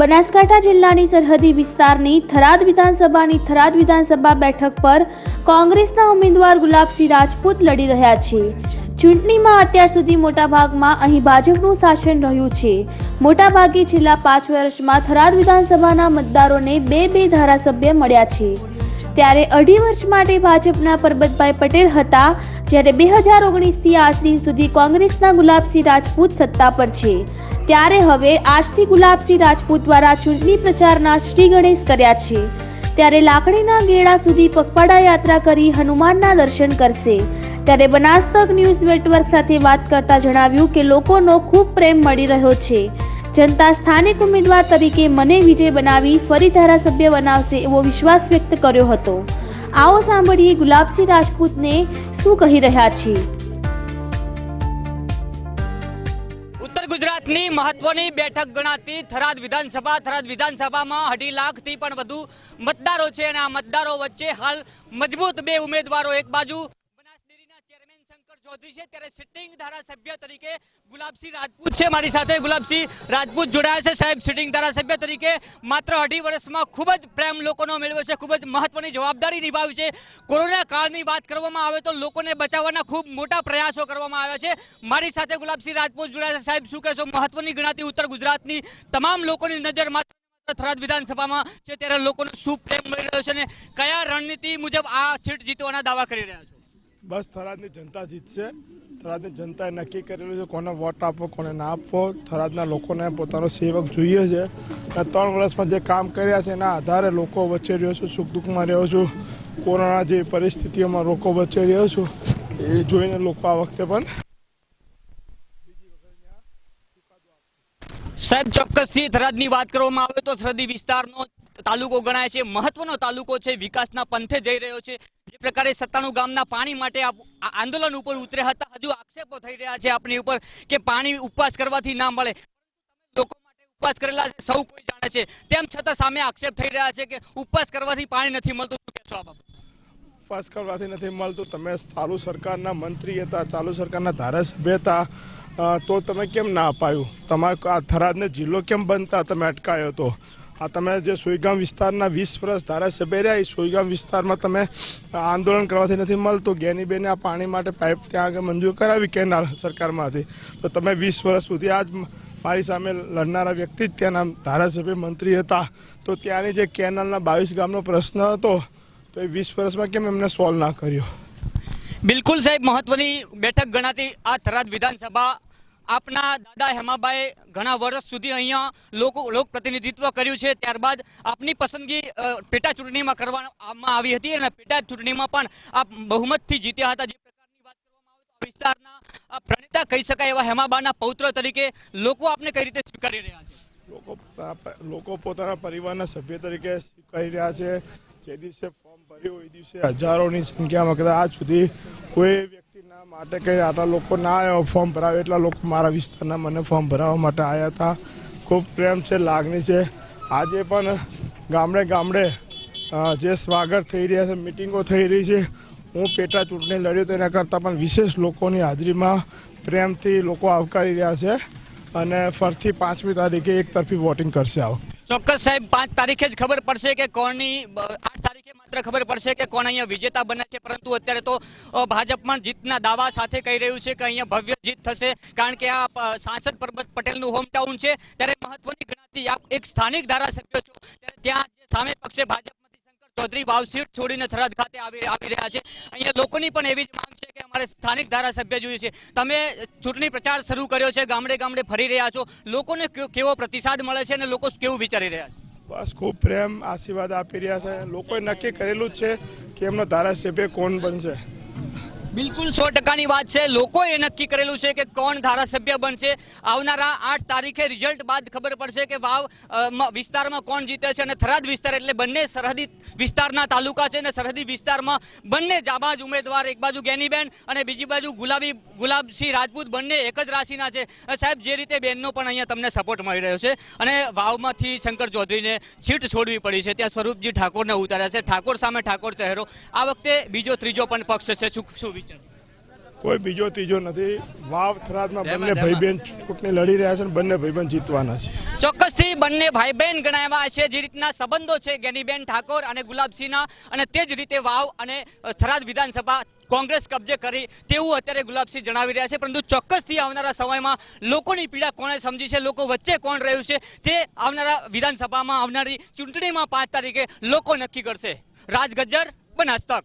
બનાસકાંઠા જિલ્લાની સરહદી વિસ્તારની થરાદ વિધાનસભાની થરાદ વિધાનસભા બેઠક પર કોંગ્રેસના ઉમેદવાર ગુલાબસિંહ રાજપૂત લડી રહ્યા છે. ચૂંટણીમાં અત્યાર સુધી મોટાભાગમાં અહીં ભાજપનું શાસન રહ્યું છે. મોટાભાગે છેલ્લા પાંચ વર્ષમાં થરાદ વિધાનસભાના મતદારોને બે બે ધારાસભ્ય મળ્યા છે. ત્યારે અઢી વર્ષ માટે ભાજપના પરબતભાઈ પટેલ હતા, જ્યારે બે હજાર ઓગણીસથી આજ દિન સુધી કોંગ્રેસના ગુલાબસિંહ રાજપૂત સત્તા પર છે. ત્યારે હવે આજથી ગુલાબસિંહ રાજપૂત દ્વારા ચૂંટણી પ્રચારના શ્રી ગણેશ કર્યા છે. ત્યારે લાકડીના ગેડા સુધી પગપાળા યાત્રા કરી હનુમાનના દર્શન કરશે. ત્યારે બનાસતક ન્યૂઝ નેટવર્ક સાથે વાત કરતા જણાવ્યું કે લોકોનો ખૂબ પ્રેમ મળી રહ્યો છે. જનતા સ્થાનિક ઉમેદવાર તરીકે મને વિજય બનાવી ફરી ધારાસભ્ય બનાવશે એવો વિશ્વાસ વ્યક્ત કર્યો હતો. આવો સાંભળીએ ગુલાબસિંહ રાજપૂતને શું કહી રહ્યા છે. ગુજરાતની મહત્વની બેઠક ગણાતી થરાદ વિધાનસભા. થરાદ વિધાનસભામાં અઢી લાખથી પણ વધુ મતદારો છે અને આ મતદારો વચ્ચે હાલ મજબૂત બે ઉમેદવારો એક બાજુ બનાસ ડેરીના ચેરમેન શંકર ચૌધરી છે, ત્યારે સિટિંગ ધારાસભ્ય તરીકે ગુલાબસિંહ રાજપૂત છે મારી સાથે. ગુલાબસિંહ રાજપૂત જોડાયા છે સાહેબ સિટિંગ ધારાસભ્ય તરીકે. માત્ર અઢી વર્ષમાં ખૂબ જ પ્રેમ લોકોનો મેળવ્યો છે, ખૂબ જ મહત્વની જવાબદારી નિભાવી છે. કોરોના કાળની વાત કરવામાં આવે તો લોકોને બચાવવાના ખૂબ મોટા પ્રયાસો કરવામાં આવ્યા છે. મારી સાથે ગુલાબસિંહ રાજપૂત જોડાયા છે. સાહેબ, શું કહેશો? મહત્વની ગણાતી ઉત્તર ગુજરાતની તમામ લોકોની નજર માત્ર થરાદ વિધાનસભામાં છે, ત્યારે લોકોનો શું પ્રેમ મળી રહ્યો છે અને કયા રણનીતિ મુજબ આ સીટ જીતવાના દાવા કરી રહ્યા છો? બસ થરાદની જનતા જીતશે થરાદની જનતાએ નક્કી કરેલું છે કોને વોટ આપવો કોને ના આપવો થરાદના લોકોને પોતાનો સેવક જોઈએ છે. અને ત્રણ વર્ષમાં જે કામ કર્યા છે એના આધારે લોકો વચ્ચે રહ્યો છું, સુખ દુઃખમાં રહ્યો છું. કોરોના જેવી પરિસ્થિતિઓમાં લોકો વચ્ચે રહ્યો છું. એ જોઈને લોકો આ વખતે પણ સાહેબ, ચોક્કસથી થરાદની વાત કરવામાં આવે તો સરહદી વિસ્તારનો તાલુકો ગણાય છે. મહત્વનો તાલુકો છે, વિકાસના પંથે જઈ રહ્યો છે. જે પ્રકારે સત્તાણું ગામના પાણી માટે આંદોલન ઉપર ઉતર્યા હતા. હજુ આક્ષેપો થઈ રહ્યા છે આપની ઉપર કે પાણી ઉપવાસ કરવાથી ના મળે. લોકો માટે ઉપવાસ કરેલા છે, સૌ કોઈ જાણે છે. તેમ છતાં સામે આક્ષેપ થઈ રહ્યા છે કે ઉપવાસ કરવાથી પાણી નથી મળતું. શું કહેશો આ ઉપવાસ કરવાથી નથી મળતું. તમે ચાલુ સરકારના મંત્રી હતા, ચાલુ સરકારના ધારાસભ્ય હતા. તો તમે કેમ ના અપાયું? તમારે આ થરાદને જિલ્લો કેમ બનતા? તમે અટકાયો હતો આ તમે જે સોઈગામ વિસ્તારના વીસ વર્ષ ધારાસભ્ય રહ્યા, એ સોઈગામ વિસ્તારમાં તમે આંદોલન કરવાથી નથી મળતું. ગેનીબેને આ પાણી માટે પાઇપ ત્યાં આગળ મંજૂર કરાવી કેનાલ સરકારમાંથી? તો તમે વીસ વર્ષ સુધી આ જ મારી સામે લડનારા વ્યક્તિ જ ત્યાંના ધારાસભ્ય મંત્રી હતા. તો ત્યાંની જે કેનાલના બાવીસ ગામનો પ્રશ્ન હતો, તો એ વીસ વર્ષમાં કેમ એમને સોલ્વ ના કર્યો? બિલકુલ સાહેબ, મહત્વની બેઠક ગણાતી આ થરાદ વિધાનસભા આપના દાદા હેમાભાઈ ઘણા વર્ષ સુધી અહીંયા લોકો લોક પ્રતિનિધિત્વ કર્યું છે. ત્યારબાદ આપની પસંદગી પેટા ચૂંટણીમાં કરવામાં આવી હતી અને પેટા ચૂંટણીમાં પણ આપ બહુમતથી જીત્યા હતા. જે પ્રકારની વાત કરવામાં આવે વિસ્તારના પ્રણેતા કહી શકાય એવા હેમાબાના પૌત્ર તરીકે લોકો આપને કઈ રીતે સ્વીકારી રહ્યા છે? લોકો લોકો પોતાના પરિવારના સભ્ય તરીકે સ્વીકારી રહ્યા છે. જે દિવસે ફોર્મ ભર્યું એ દિવસે હજારોની સંખ્યામાં કદાચ આજ સુધી કોઈ માટે કંઈ આટલા લોકો ના આવ્યા ફોર્મ ભરાવે એટલા લોકો મારા વિસ્તારના મને ફોર્મ ભરાવવા માટે આવ્યા હતા. ખૂબ પ્રેમ છે, લાગણી છે. આજે પણ ગામડે ગામડે જે સ્વાગત થઈ રહ્યા છે, મિટિંગો થઈ રહી છે, હું પેટા ચૂંટણી લડ્યો તેના કરતાં પણ વિશેષ લોકોની હાજરીમાં પ્રેમથી લોકો આવકારી રહ્યા છે અને ફરથી પાંચમી તારીખે એક તરફી વોટિંગ કરશે આ વખતે ચોક્કસ સાહેબ, પાંચ તારીખે જ ખબર પડશે કે કોની આઠ માત્ર ખબર પડશે કે કોણ અહીંયા વિજેતા બને છે, પરંતુ અત્યારે તો ભાજપ પણ જીતના દાવા સાથે કહી રહ્યું છે કે અહીંયા ભવ્ય જીત થશે, કારણ કે આ સાંસદ પરબત પટેલનું હોમટાઉન છે. ત્યારે મહત્વની ગણાતી આપ એક સ્થાનિક ધારાસભ્ય છો, ત્યારે ત્યાં સામે પક્ષે ભાજપ ચૌધરી વાવસીટ છોડીને થરાદ ખાતે આવી આવી રહ્યા છે. અહીંયા લોકોની પણ એવી જ માંગ છે કે અમારે સ્થાનિક ધારાસભ્ય જોઈએ છે. તમે ચૂંટણી પ્રચાર શરૂ કર્યો છે ગામડે ગામડે ફરી રહ્યા છો. લોકોને કેવો પ્રતિસાદ મળે છે અને લોકો કેવું વિચારી રહ્યા છે? બસ ખૂબ પ્રેમ, આશીર્વાદ આપી રહ્યા છે. લોકોએ નક્કી કરેલું જ છે કે એમનો ધારાસભ્ય કોણ બનશે. બિલકુલ સો ટકાની વાત છે. લોકોએ નક્કી કરેલું છે કે કોણ ધારાસભ્ય બનશે. આવનારા આઠ તારીખે રિઝલ્ટ બાદ ખબર પડશે કે વાવ વિસ્તારમાં કોણ જીતે છે અને થરાદ વિસ્તાર એટલે બંને સરહદી વિસ્તારના તાલુકા છે અને સરહદી વિસ્તારમાં બંને જાબાજ ઉમેદવાર, એક બાજુ ગેનીબેન અને બીજી બાજુ ગુલાબી, ગુલાબસિંહ રાજપૂત બંને એક જ રાશિના છે. સાહેબ, જે રીતે બેનનો પણ અહીંયા તમને સપોર્ટ મળી રહ્યો છે અને વાવમાંથી શંકર ચૌધરીને સીટ છોડવી પડી છે. ત્યાં સ્વરૂપજી ઠાકોરને ઉતાર્યા છે. ઠાકોર સામે ઠાકોર ચહેરો. આ વખતે બીજો, ત્રીજો પણ પક્ષ છે. શું કોઈ બીજો ત્રીજો નથી. વાવ થરાદમાં બંને ભાઈ બહેન ચૂંટણી લડી રહ્યા છે અને બંને ભાઈ બહેન જીતવાના છે. ચોક્કસથી બંને ભાઈ બહેન ગણાવ્યા છે. જે રીતના સંબંધો છે ગેનીબેન ઠાકોર અને ગુલાબસિંહના અને તે જ રીતે વાવ અને થરાદ વિધાનસભા કોંગ્રેસ કબજે કરી તેવું અત્યારે ગુલાબસિંહ જણાવી રહ્યા છે. પરંતુ ચોક્કસથી આવનારા સમયમાં લોકોની પીડા કોણે સમજી છે? લોકો વચ્ચે કોણ રહ્યું છે? તે આવનારા વિધાનસભામાં આવનારી ચૂંટણીમાં પાંચ તારીખે લોકો નક્કી કરશે. રાજ ગજ્જર બનાસતક